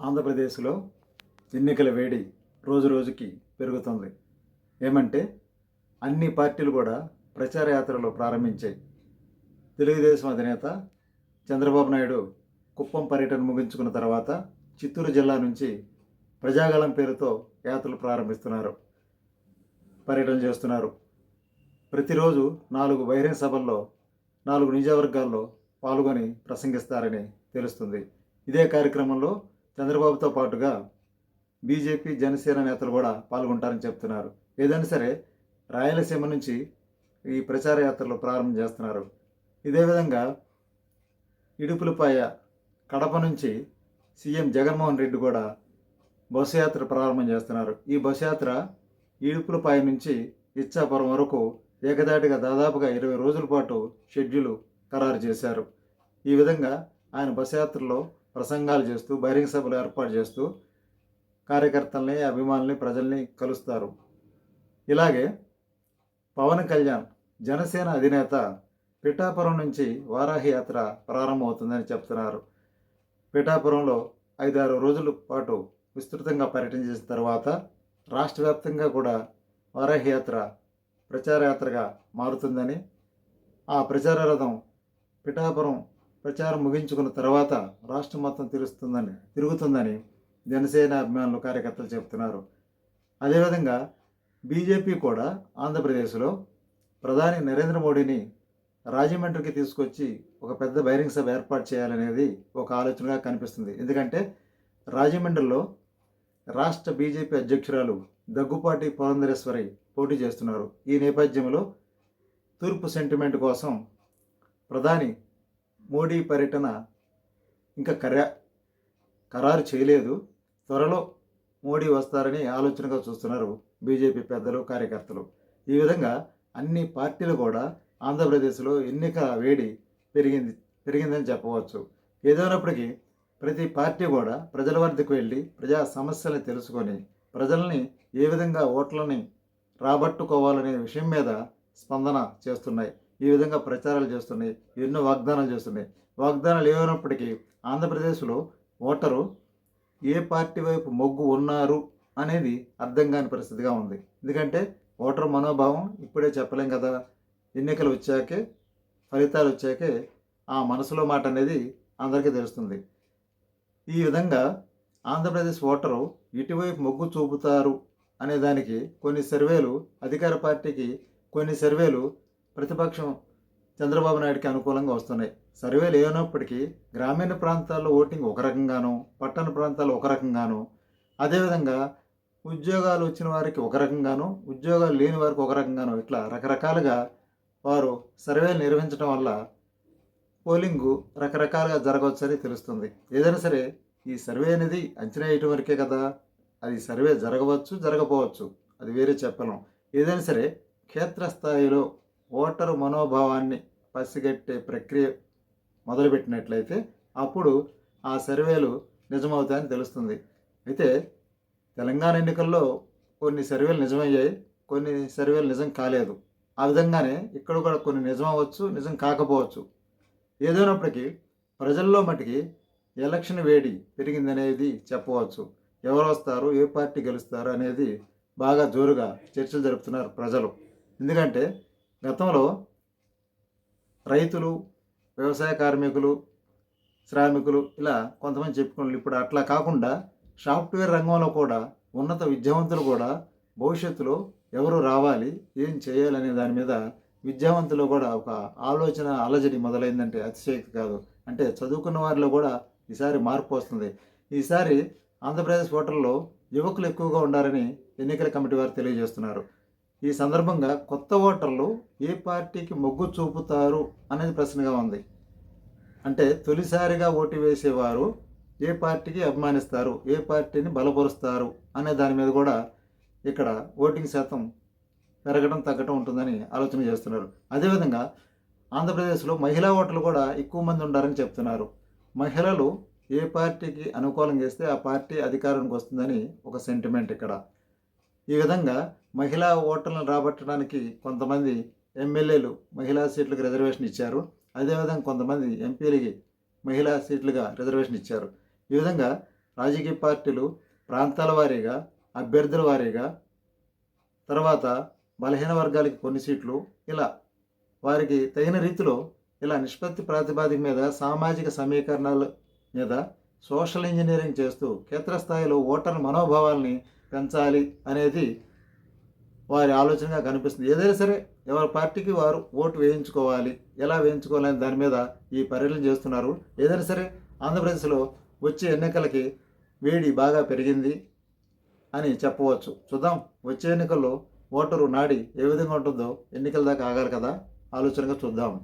ఆంధ్రప్రదేశ్లో ఎన్నికల వేడి రోజు రోజుకి పెరుగుతుంది. ఏమంటే అన్ని పార్టీలు కూడా ప్రచార యాత్రలు ప్రారంభించాయి. తెలుగుదేశం అధినేత చంద్రబాబు నాయుడు కుప్పం పర్యటన ముగించుకున్న తర్వాత చిత్తూరు జిల్లా నుంచి ప్రజాగళం పేరుతో యాత్రలు ప్రారంభిస్తున్నారు. పర్యటన చేస్తున్నారు. ప్రతిరోజు నాలుగు బహిరంగ సభల్లో నాలుగు నియోజకవర్గాల్లో పాల్గొని ప్రసంగిస్తారని తెలుస్తుంది. ఇదే కార్యక్రమంలో చంద్రబాబుతో పాటుగా బీజేపీ జనసేన నేతలు కూడా పాల్గొంటారని చెప్తున్నారు. ఏదైనా సరే రాయలసీమ నుంచి ఈ ప్రచార యాత్రలు ప్రారంభం చేస్తున్నారు. ఇదే విధంగా ఇడుపులపాయ కడప నుంచి సీఎం జగన్మోహన్ రెడ్డి కూడా బస్సు యాత్ర ప్రారంభం చేస్తున్నారు. ఈ బస్సు యాత్ర ఇడుపులపాయ నుంచి ఇచ్చాపురం వరకు ఏకదాటిగా దాదాపుగా ఇరవై రోజుల పాటు షెడ్యూలు ఖరారు చేశారు. ఈ విధంగా ఆయన బస్సు యాత్రలో ప్రసంగాలు చేస్తూ బహిరంగ సభలు ఏర్పాటు చేస్తూ కార్యకర్తల్ని అభిమానుల్ని ప్రజల్ని కలుస్తారు. ఇలాగే పవన్ కళ్యాణ్ జనసేన అధినేత పిఠాపురం నుంచి వారాహి యాత్ర ప్రారంభమవుతుందని చెప్తున్నారు. పిఠాపురంలో ఐదారు రోజుల పాటు విస్తృతంగా పర్యటన చేసిన తర్వాత రాష్ట్ర వ్యాప్తంగా కూడా వారాహి యాత్ర ప్రచారయాత్రగా మారుతుందని ఆ ప్రచార రథం పిఠాపురం ప్రచారం ముగించుకున్న తర్వాత రాష్ట్రం మొత్తం తిరుగుతుందని తిరుగుతుందని జనసేన అభిమానులు కార్యకర్తలు చెబుతున్నారు. అదేవిధంగా బీజేపీ కూడా ఆంధ్రప్రదేశ్లో ప్రధాని నరేంద్ర మోడీని రాజమండ్రికి తీసుకొచ్చి ఒక పెద్ద బహిరంగ సభ ఏర్పాటు చేయాలనేది ఒక ఆలోచనగా కనిపిస్తుంది. ఎందుకంటే రాజమండ్రిలో రాష్ట్ర బీజేపీ అధ్యక్షురాలు దగ్గుపాటి పురంధరేశ్వరి పోటీ చేస్తున్నారు. ఈ నేపథ్యంలో తూర్పు సెంటిమెంట్ కోసం ప్రధాని మోడీ పర్యటన ఇంకా ఖరా ఖరారు చేయలేదు. త్వరలో మోడీ వస్తారని ఆలోచనగా చూస్తున్నారు బీజేపీ పెద్దలు కార్యకర్తలు. ఈ విధంగా అన్ని పార్టీలు కూడా ఆంధ్రప్రదేశ్లో ఎన్నిక వేడి పెరిగింది పెరిగిందని చెప్పవచ్చు. ఏదైనప్పటికీ ప్రతి పార్టీ కూడా ప్రజల వద్దకు వెళ్ళి ప్రజా సమస్యలను తెలుసుకొని ప్రజల్ని ఏ విధంగా ఓట్లని రాబట్టుకోవాలనే విషయం మీద స్పందన చేస్తున్నాయి. ఈ విధంగా ప్రచారాలు చేస్తున్నాయి. ఎన్నో వాగ్దానాలు చేస్తున్నాయి. వాగ్దానాలు ఏమైనప్పటికీ ఆంధ్రప్రదేశ్లో ఓటరు ఏ పార్టీ వైపు మొగ్గు ఉన్నారు అనేది అర్థం కాని పరిస్థితిగా ఉంది. ఎందుకంటే ఓటర్ మనోభావం ఇప్పుడే చెప్పలేం కదా. ఎన్నికలు వచ్చాకే ఫలితాలు వచ్చాకే ఆ మనసులో మాట అనేది అందరికీ తెలుస్తుంది. ఈ విధంగా ఆంధ్రప్రదేశ్ ఓటరు ఇటువైపు మొగ్గు చూపుతారు అనే దానికి కొన్ని సర్వేలు అధికార పార్టీకి కొన్ని సర్వేలు ప్రతిపక్షం చంద్రబాబు నాయుడుకి అనుకూలంగా వస్తున్నాయి. సర్వేలు ఏమైనప్పటికీ గ్రామీణ ప్రాంతాల్లో ఓటింగ్ ఒక రకంగాను పట్టణ ప్రాంతాల్లో ఒక రకంగాను అదేవిధంగా ఉద్యోగాలు వచ్చిన వారికి ఒక రకంగాను ఉద్యోగాలు లేని వారికి ఒక రకంగాను ఇట్లా రకరకాలుగా వారు సర్వేలు నిర్వహించడం వల్ల పోలింగు రకరకాలుగా జరగవచ్చని తెలుస్తుంది. ఏదైనా సరే ఈ సర్వే అనేది అంచనా వేయటం వరకే కదా. అది సర్వే జరగవచ్చు జరగపోవచ్చు. అది వేరే చెప్పలేం. ఏదైనా సరే క్షేత్రస్థాయిలో ఓటరు మనోభావాన్ని పసిగట్టే ప్రక్రియ మొదలుపెట్టినట్లయితే అప్పుడు ఆ సర్వేలు నిజమవుతాయని తెలుస్తుంది. అయితే తెలంగాణ ఎన్నికల్లో కొన్ని సర్వేలు నిజమయ్యాయి కొన్ని సర్వేలు నిజం కాలేదు. ఆ విధంగానే ఇక్కడ కూడా కొన్ని నిజం అవ్వచ్చు నిజం కాకపోవచ్చు. ఏదైనప్పటికీ ప్రజల్లో మటుకి ఎలక్షన్ వేడి పెరిగిందనేది చెప్పవచ్చు. ఎవరు వస్తారు ఏ పార్టీ గెలుస్తారు అనేది బాగా జోరుగా చర్చలు జరుపుతున్నారు ప్రజలు. ఎందుకంటే గతంలో రైతులు వ్యవసాయ కార్మికులు శ్రామికులు ఇలా కొంతమంది చెప్పుకున్నారు. ఇప్పుడు అట్లా కాకుండా సాఫ్ట్వేర్ రంగంలో కూడా ఉన్నత విద్యావంతులు కూడా భవిష్యత్తులో ఎవరు రావాలి ఏం చేయాలనే దాని మీద విద్యావంతులు కూడా ఒక ఆలోచన అలజడి మొదలైందంటే అతిశయక్తి కాదు. అంటే చదువుకున్న వారిలో కూడా ఈసారి మార్పు వస్తుంది. ఈసారి ఆంధ్రప్రదేశ్ ఓటర్లో యువకులు ఎక్కువగా ఉండాలని ఎన్నికల కమిటీ వారు తెలియజేస్తున్నారు. ఈ సందర్భంగా కొత్త ఓటర్లు ఏ పార్టీకి మొగ్గు చూపుతారు అనేది ప్రశ్నగా ఉంది. అంటే తొలిసారిగా ఓటు వేసేవారు ఏ పార్టీకి అభిమానిస్తారు ఏ పార్టీని బలపరుస్తారు అనే దాని మీద కూడా ఇక్కడ ఓటింగ్ శాతం పెరగడం తగ్గడం ఉంటుందని ఆలోచన చేస్తున్నారు. అదేవిధంగా ఆంధ్రప్రదేశ్లో మహిళా ఓటర్లు కూడా ఎక్కువ మంది ఉండారని చెప్తున్నారు. మహిళలు ఏ పార్టీకి అనుకూలం చేస్తే ఆ పార్టీ అధికారానికి వస్తుందని ఒక సెంటిమెంట్ ఇక్కడ. ఈ విధంగా మహిళా ఓటర్లను రాబట్టడానికి కొంతమంది ఎమ్మెల్యేలు మహిళా సీట్లకు రిజర్వేషన్ ఇచ్చారు. అదేవిధంగా కొంతమంది ఎంపీలకి మహిళా సీట్లుగా రిజర్వేషన్ ఇచ్చారు. ఈ విధంగా రాజకీయ పార్టీలు ప్రాంతాల వారీగా అభ్యర్థుల వారీగా తర్వాత బలహీన వర్గాలకి కొన్ని సీట్లు ఇలా వారికి తగిన రీతిలో ఇలా నిష్పత్తి ప్రాతిపాదిక మీద సామాజిక సమీకరణాల మీద సోషల్ ఇంజనీరింగ్ చేస్తూ క్షేత్రస్థాయిలో ఓటర్ మనోభావాల్ని పెంచాలి అనేది వారి ఆలోచనగా కనిపిస్తుంది. ఏదైనా సరే ఎవరి పార్టీకి వారు ఓటు వేయించుకోవాలి. ఎలా వేయించుకోవాలని దాని మీద ఈ పర్యటన చేస్తున్నారు. ఏదైనా సరే ఆంధ్రప్రదేశ్లో వచ్చే ఎన్నికలకి వేడి బాగా పెరిగింది అని చెప్పవచ్చు. చూద్దాం వచ్చే ఎన్నికల్లో ఓటరు నాడి ఏ విధంగా ఉంటుందో ఎన్నికల దాకా ఆగాలి కదా? ఆలోచనగా చూద్దాం.